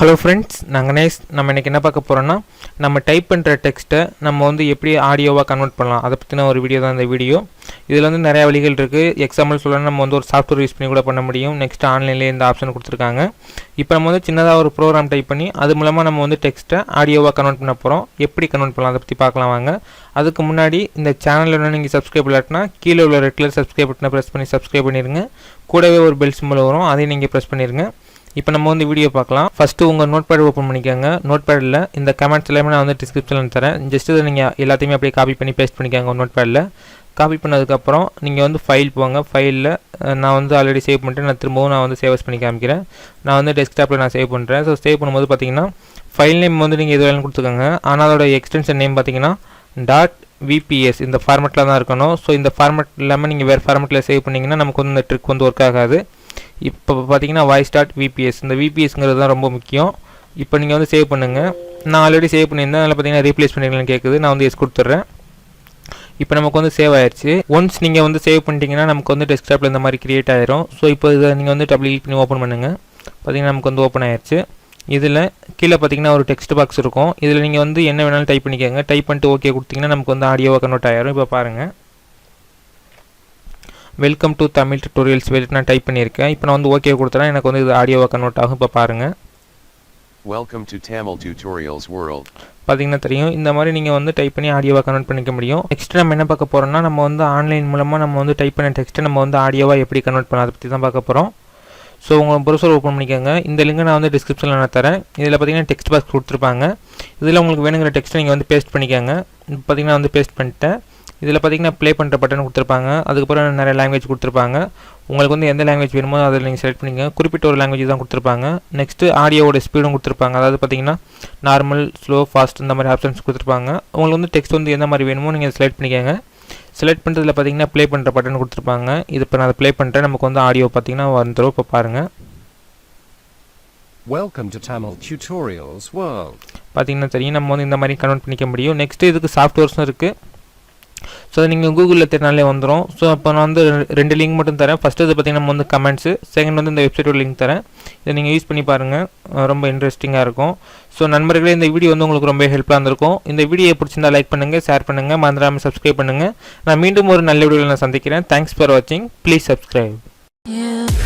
Hello friends நாங்கள் Naze நம்ம இன்றைக்கி என்ன பார்க்க போகிறோன்னா நம்ம டைப் பண்ணுற டெக்ஸ்ட்டை நம்ம வந்து எப்படி ஆடியோவாக கன்வெர்ட் பண்ணலாம். அதை பற்றின ஒரு வீடியோ தான் இந்த வீடியோ இதில் வந்து நிறையா வழிகள் இருக்குது எக்ஸாம்பிள் சொல்லணும் நம்ம வந்து ஒரு சாஃப்ட்வேர் யூஸ் பண்ணி கூட பண்ண முடியும். நெக்ஸ்ட் ஆன்லைன்லேயே இந்த ஆப்ஷன் கொடுத்துருக்காங்க. இப்போ நம்ம வந்து சின்னதாக ஒரு ப்ரோக்ராம் டைப் பண்ணி அது மூலமாக நம்ம வந்து டெக்ஸ்ட்டை ஆடியோவாக கன்வெர்ட் பண்ண போகிறோம் எப்படி கன்வெர்ட் பண்ணலாம் அதை பற்றி பார்க்கலாம் வாங்க. அதுக்கு முன்னாடி இந்த சேனலில் இன்னும் நீங்கள் சப்ஸ்கிரைப் இல்லாட்டினா கீழே உள்ள ரெட் கலர் சப்ஸ்கிரைப் பட்டனை ப்ரெஸ் பண்ணி சப்ஸ்கிரைப் பண்ணிடுங்க கூடவே ஒரு பெல் சிம்பிள் வரும். அதையும் நீங்கள் ப்ரெஸ் பண்ணிடுங்க இப்போ நம்ம வந்து வீடியோ பார்க்கலாம். ஃபஸ்ட்டு உங்கள் நோட் பேட் ஓப்பன் பண்ணிக்கோங்க. நோட் பேடில் இந்த கமெண்ட்ஸ் எல்லாமே நான் வந்து டிஸ்கிரிப்ஷனில் தரேன். ஜஸ்ட் இதை நீங்கள் எல்லாத்தையுமே அப்படியே காப்பி பண்ணி பேஸ்ட் பண்ணிக்கோங்க நோட் பேடில் காப்பி பண்ணதுக்கப்புறம் நீங்கள் வந்து ஃபைல் போங்க. ஃபைலில் நான் வந்து ஆல்ரெடி சேவ் பண்ணிட்டு நான் திரும்பவும் நான் வந்து சேவஸ் பண்ணி காமிக்கிறேன். நான் வந்து டெஸ்க்டாப்பில் நான் சேவ் பண்ணுறேன் ஸோ சேவ் பண்ணும்போது பார்த்தீங்கன்னா ஃபைல் நேம் வந்து நீங்கள் எது வேணும் கொடுத்துக்கோங்க. ஆனால் அதோட எக்ஸ்டென்ஷன் நேம் பார்த்தீங்கன்னா டாட் விபிஎஸ் இந்த ஃபார்மெட்டில் தான் இருக்கணும். ஸோ இந்த ஃபார்மெட் இல்லாமல் நீங்கள் வேறு ஃபார்மெட்டில் சேவ் பண்ணிங்கன்னா நமக்கு வந்து இந்த ட்ரிக் வந்து ஒர்க் ஆகாது. இப்போ பார்த்தீங்கன்னா வாய்ஸ் டாட் விபிஎஸ் இந்த விபிஎஸ்ங்கிறது தான் ரொம்ப முக்கியம். இப்போ நீங்கள் வந்து சேவ் பண்ணுங்கள் நான் ஆல்ரெடி சேவ் பண்ணியிருந்தேன் அதில் பார்த்தீங்கன்னா ரீப்ளேஸ் பண்ணிக்கலாம்னு கேட்குது நான் வந்து எஸ் கொடுத்துட்றேன். இப்போ நமக்கு வந்து சேவ் ஆயிடுச்சு ஒன்ஸ் நீங்கள் வந்து சேவ் பண்ணிட்டீங்கன்னா நமக்கு வந்து டெஸ்க்டாப்பில் இந்த மாதிரி கிரியேட் ஆயிரும். ஸோ இப்போ இதை நீங்கள் வந்து டபுள் கிளிக் பண்ணி ஓப்பன் பண்ணுங்கள் பார்த்தீங்கன்னா நமக்கு வந்து ஓப்பன் ஆயிடுச்சு இதில் கீழே பார்த்தீங்கன்னா ஒரு டெக்ஸ்ட் பாக்ஸ் இருக்கும். இதில் நீங்கள் வந்து என்ன வேணாலும் டைப் பண்ணிக்கோங்க. டைப் பண்ணிட்டு ஓகே கொடுத்தீங்கன்னா நமக்கு வந்து ஆடியோவாக கன்வெர்ட் ஆயிரும். இப்போ பாருங்கள் வெல்கம் டு தமிழ் டுட்டோரியல்ஸ் வெளிட்டு நான் டைப் பண்ணியிருக்கேன். இப்போ நான் வந்து ஓகே கொடுத்தேன்னா எனக்கு வந்து இது ஆடியோவாக கன்வெர்ட் ஆகும். இப்போ பாருங்கள் Welcome to Tamil Tutorials World. பார்த்தீங்கன்னா தெரியும். இந்த மாதிரி நீங்கள் வந்து டைப் பண்ணி ஆடியோவாக கன்வெர்ட் பண்ணிக்க முடியும். நெக்ஸ்ட் நம்ம என்ன பார்க்க போகிறோம்னா நம்ம வந்து ஆன்லைன் மூலமாக நம்ம வந்து டைப் பண்ண டெக்ஸ்ட்டை நம்ம வந்து ஆடியோவாக எப்படி கன்வெர்ட் பண்ணலாம் அதை பற்றி தான் பார்க்க போகிறோம் ஸோ உங்கள் ப்ரௌசர் ஓப்பன் பண்ணிக்கோங்க. இந்த லிங்கை நான் வந்து டிஸ்கிரிப்ஷனில் நான் தரேன். இதில் பார்த்தீங்கன்னா டெக்ஸ்ட் பாக்ஸ் கொடுத்துருப்பாங்க. இதில் உங்களுக்கு வேணுங்கிற டெக்ஸ்ட்டை நீங்கள் வந்து பேஸ்ட் பண்ணிக்கோங்க. பார்த்தீங்கன்னா வந்து பேஸ்ட் பண்ணிட்டேன். இதில் பார்த்தீங்கன்னா ப்ளே பண்ணுற பட்டன் கொடுத்துருப்பாங்க. அதுக்கப்புறம் நிறைய லாங்குவேஜ் கொடுத்துருப்பாங்க. உங்களுக்கு வந்து எந்த லாங்குவேஜ் வேணுமோ அதில் நீங்கள் செலக்ட் பண்ணிங்க குறிப்பிட்ட ஒரு லாங்குவேஜ் தான் கொடுத்துருப்பாங்க. நெக்ஸ்ட்டு ஆடியோவோட ஸ்பீடும் கொடுத்துருப்பாங்க. அதாவது பார்த்தீங்கன்னா நார்மல் ஸ்லோ ஃபாஸ்ட் இந்த மாதிரி ஆப்ஷன்ஸ் கொடுத்துருப்பாங்க. உங்களுக்கு வந்து டெக்ஸ்ட் வந்து எந்த மாதிரி வேணுமோ நீங்கள் செலக்ட் பண்ணிக்கோங்க. செலக்ட் பண்ணுறதுல பார்த்தீங்கன்னா ப்ளே பண்ணுற பட்டன் கொடுத்துருப்பாங்க. இது இப்போ நான் அதை ப்ளே பண்ணுறேன் நமக்கு வந்து ஆடியோ பார்த்தீங்கன்னா வந்துடும் இப்போ பாருங்கள் Welcome to Tamil Tutorials World. பார்த்தீங்கன்னா தெரியும். நம்ம வந்து இந்த மாதிரி கன்வெர்ட் பண்ணிக்க முடியும். நெக்ஸ்ட் இதுக்கு சாஃப்ட்வேர்ஸும் இருக்குது ஸோ நீங்கள் கூகுளில் தேடினாலே வந்துடும் ஸோ அப்போ நான் வந்து ரெண்டு லிங்க் மட்டும் தரேன். ஃபஸ்ட்டு இது பார்த்தீங்கன்னா நம்ம வந்து கமெண்ட்ஸு செகண்ட் வந்து இந்த வெப்சைட்டோட லிங்க் தரேன். இதை நீங்கள் யூஸ் பண்ணி பாருங்கள் ரொம்ப இன்ட்ரெஸ்டிங்காக இருக்கும். ஸோ நண்பர்களே இந்த வீடியோ வந்து உங்களுக்கு ரொம்ப ஹெல்ப்ஃபுல்லாக இருந்திருக்கும். இந்த வீடியோ பிடிச்சிருந்தா லைக் பண்ணுங்கள் ஷேர் பண்ணுங்கள் மறந்துடாமல் சப்ஸ்கிரைப் பண்ணுங்கள் நான் மீண்டும் ஒரு நல்ல வீடியோவில் நான் சந்திக்கிறேன். தேங்க்ஸ் ஃபார் வாட்சிங் ப்ளீஸ் சப்ஸ்கிரைப்